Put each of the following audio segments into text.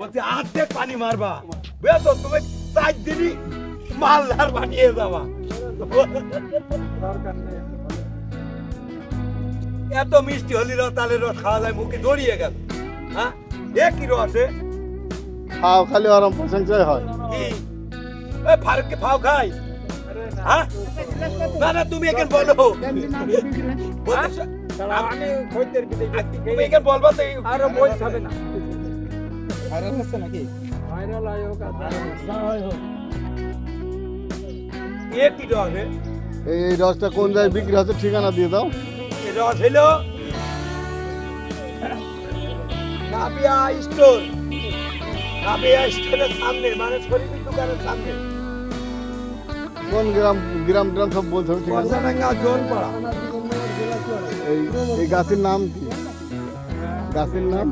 বলছি আর্ধেক পানি মারবা। বুঝছ? তুমি চার দিনই মালদার বানিয়ে যাবা। এত মিষ্টি হলি রস তালের রস খাওয়া যায় মুখে জড়িয়ে গেল। হ্যাঁ? এ কি রসে খাও খালি আরাম প্রশংসাই হয়। কি? এ ফারুককে ফাও খাই। হ্যাঁ? না না তুমি এখানে বলো। বলতেছো- আমি খদ্দের বিলে তুমি এখানে বলবা তো আরও বই হবে না। ভাইরাল হচ্ছে নাকি? ভাইরাল আয়োগ এ কি রস এ? এই এই রসটা কোন জায়গায় বিক্রি হচ্ছে ঠিকানা দিয়ে দাও। এ রস হলো স্টোর। নাবিয়া স্টোরের সামনে মানে দোকানের সামনে। কোন গ্রাম গ্রাম গ্রাম সব বলতে হবে এই এই গাছের নাম কি? গাছের নাম?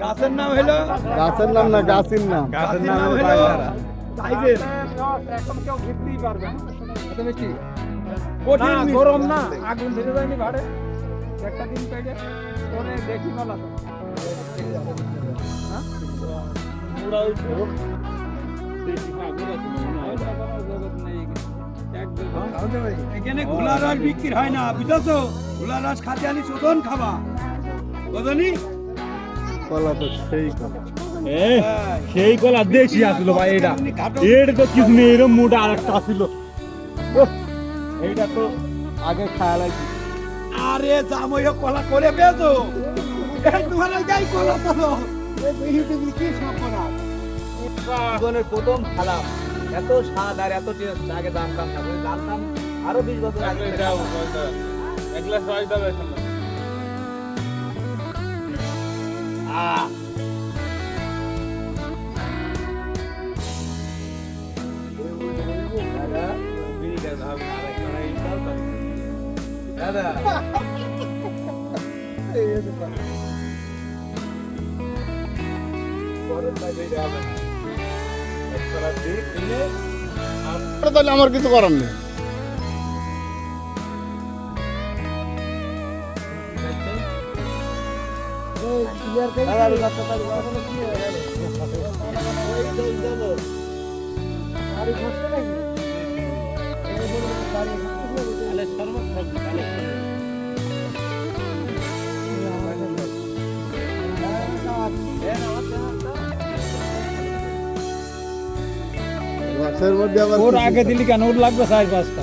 গাছের নাম হলো? গাছের নাম না গাছের নাম। গাছের নাম হলো টাইগার এখন কেউ ঘুরতেই পারবে না এত মিষ্টি। কঠিন গরম না আগুন ধরে যায়নি ভাড়ে? একটা দিন পেটে পরে দেখি হ্যাঁ? এখানে ঘোলা রস বিক্রি হয় না বুঝছ? ঘোলা রস খাতে আনি শোধন খাবা। বুঝনি? কলা তো সেই কলা। সেই কলা দেশি আসলো ভাই এটা। এর তো কিছু নেই এরম মোটা আর একটা আসিল এইটা তো আগে খায়া লাগছে আরে জামই কলা করে পেয়েছ তোমার যাই কলা কি জীবনের প্রথম খালাম এত স্বাদ আর এত টেস্ট আগে জানতাম না। জানতাম আরও বিশ বছর আগে। এক গ্লাস। তাহলে আমার কিছু করার নেই। ওর আগে দিলি কেন? ওর লাগবে সাড়ে পাঁচটা।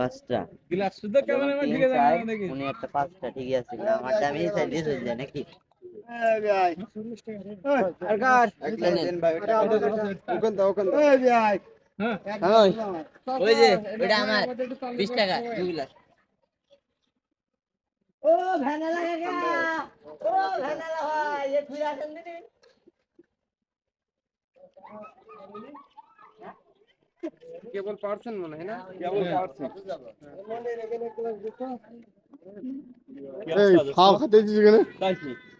পাঁচটা। গ্লাস শুদ্ধ কেমন আমার তিন দিকে চার, যাবে দেখি। উনি একটা পাঁচটা ঠিকই আছে। না আমারটা আমি চাইলে চলে যায় নাকি? ওই যে ওটা আমার বিশ টাকা দু গ্লাস কেবল পার্সেন্ট মনে হয় না? কেবল পার্সেন্ট। এই ফাও খাতে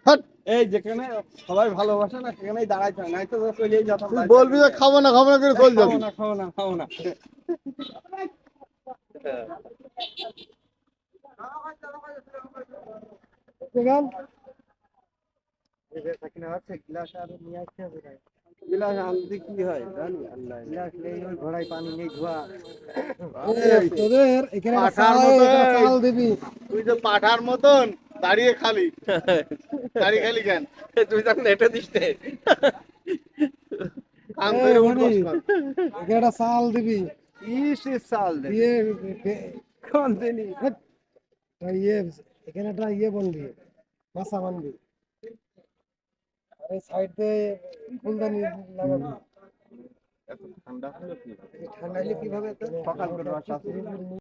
হাট। এই যেখানে সবাই ভালোবাসে না সেখানেই দাঁড়াইতে হয় নাই তো চলেই যেতাম বলবি যে খাব না খাব না করে চল যাবি। খাও না খাও না খাও না। গিলাস আনতে কি হয়? জানি আল্লাহ গিলাস নেই ওই ঘোড়ায় পানি নেই ধোয়া। তোদের এখানে পাঠার মতন। দিবি। তুই তো পাঠার মতন দাঁড়িয়ে খালি। দাঁড়িয়ে খালি কেন? তুই তখন এটা দিস এখানে চাল দিবি। চাল দে ইয়ে কোন দিনি ইয়ে এখানে একটা ইয়ে বনবি মাছা বানবি আরে সাইডে ফুলদানি লাগাবি। ঠান্ডা ঠান্ডা হলে কীভাবে সকাল করে